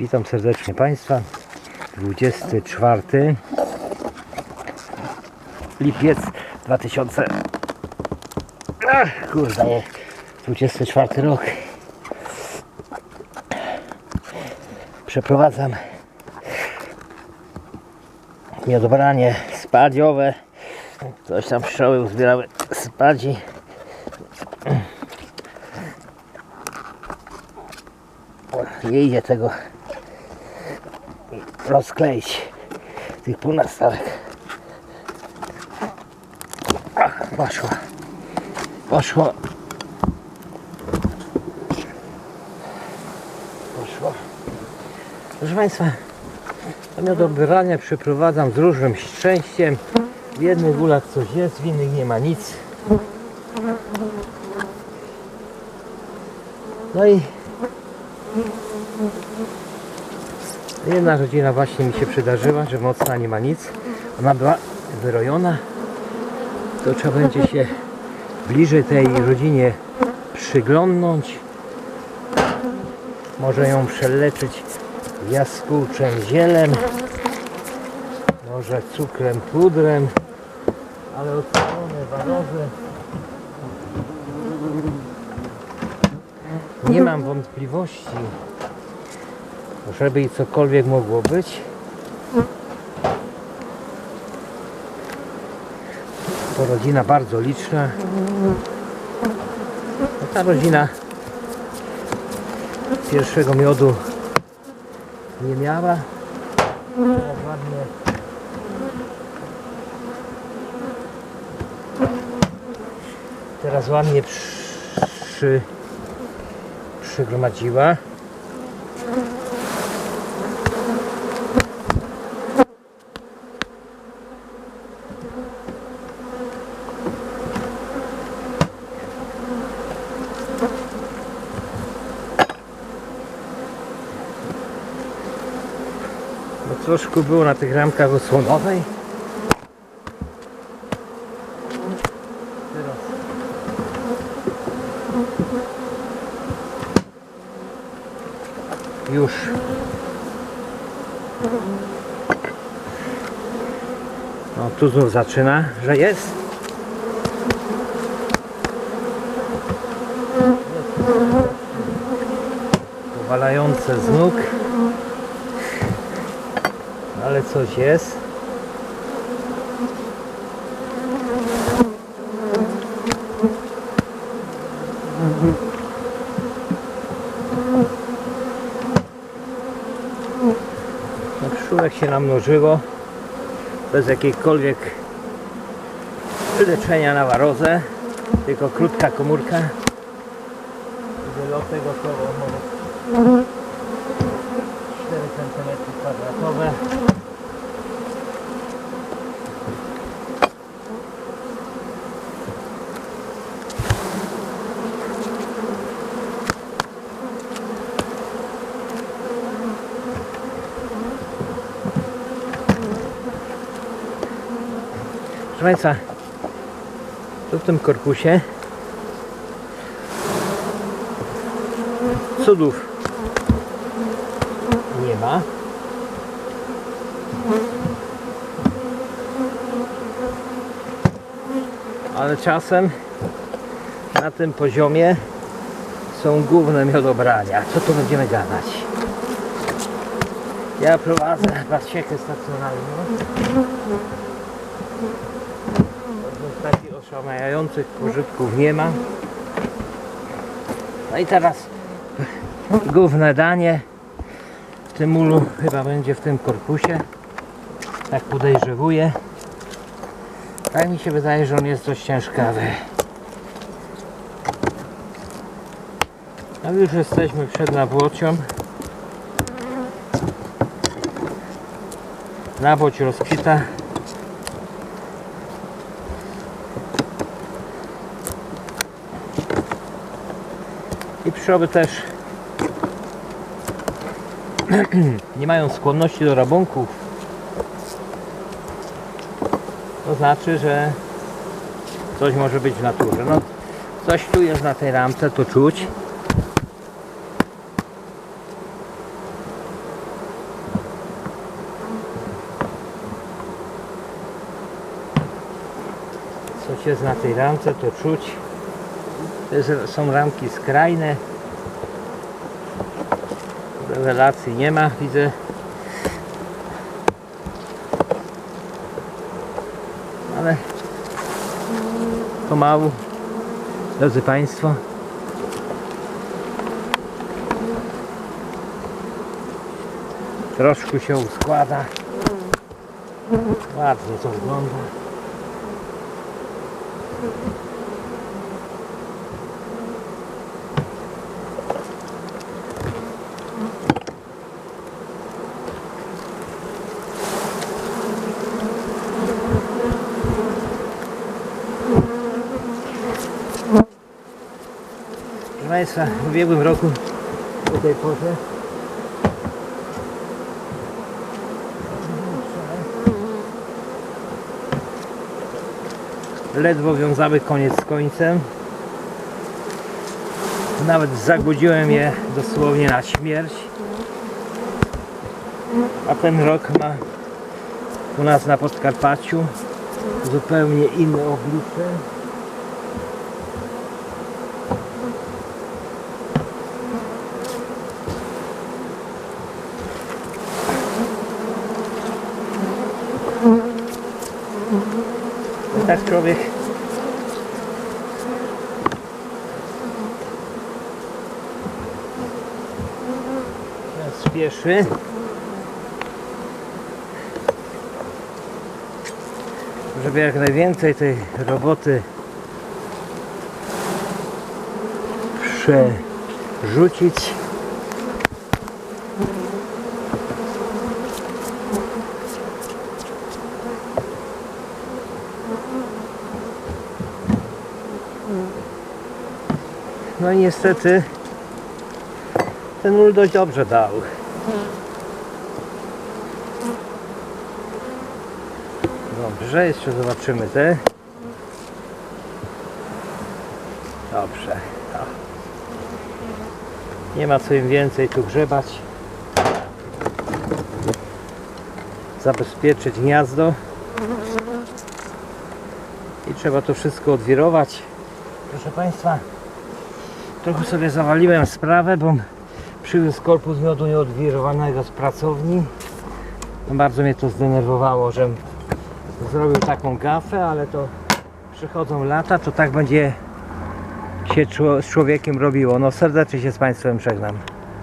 Witam serdecznie Państwa. 24 lipiec 2000. Ach, kurde, nie. 24 rok. Przeprowadzam niedobranie spadziowe. Coś tam pszczoły uzbierały spadzi. Nie idzie tego rozkleić tych półnastalek. Ach, poszło. Poszło. Poszło. Proszę Państwa, to do odbierania przeprowadzam z różnym szczęściem. W jednych ulach coś jest, w innych nie ma nic. No i jedna rodzina właśnie mi się przydarzyła, że mocna nie ma nic. Ona była wyrojona. To trzeba będzie się bliżej tej rodzinie przyglądnąć. Może ją przeleczyć jaskółczem zielem, może cukrem, pudrem, ale odpalone warozy. Nie mam wątpliwości, żeby i cokolwiek mogło być. To rodzina bardzo liczna. No ta rodzina pierwszego miodu nie miała. Ładnie Teraz ładnie przy, przygromadziła. Troszkę było na tych ramkach osłonowej. Teraz już. No tu znów zaczyna, że jest. Powalające z nóg ale coś jest. No, pszczółek się namnożyło. Bez jakiejkolwiek leczenia na warozę. Tylko krótka komórka. Wyloty gotowe może Proszę Państwa, tu w tym korpusie cudów nie ma. Ale czasem na tym poziomie są główne miodobrania. Co tu będziemy gadać? Ja prowadzę pasiekę stacjonarną. Takich oszałamiających pożytków nie ma. No i teraz główne danie w tym ulu chyba będzie w tym korpusie. Tak podejrzewuję. Tak mi się wydaje, że on jest dość ciężkawy. No już jesteśmy przed nawłocią. Nawłoć rozkwita. śroby też nie mają skłonności do rabunków. To znaczy, że coś może być w naturze. No, coś tu jest na tej ramce, to czuć. Coś jest na tej ramce, to czuć. To są ramki skrajne. Rewelacji nie ma, widzę. Ale pomału, drodzy Państwo. Troszkę się składa. Ładnie to wygląda. W ubiegłym roku o tej porze ledwo wiązały koniec z końcem. Nawet zagłodziłem je dosłownie na śmierć. A ten rok ma u nas na Podkarpaciu zupełnie inne oblicze. Tak człowiek spieszy. Żeby jak najwięcej tej roboty przerzucić. No i niestety ten ul dość dobrze dał. Dobrze, jeszcze zobaczymy te. Dobrze. O. Nie ma co im więcej tu grzebać. Zabezpieczyć gniazdo. I trzeba to wszystko odwirować. Proszę Państwa, Trochę sobie zawaliłem sprawę, bo przywiózł korpus miodu nieodwirowanego z pracowni. No bardzo mnie to zdenerwowało, że zrobił taką gafę, ale to przychodzą lata, to tak będzie się z człowiekiem robiło. No serdecznie się z Państwem żegnam.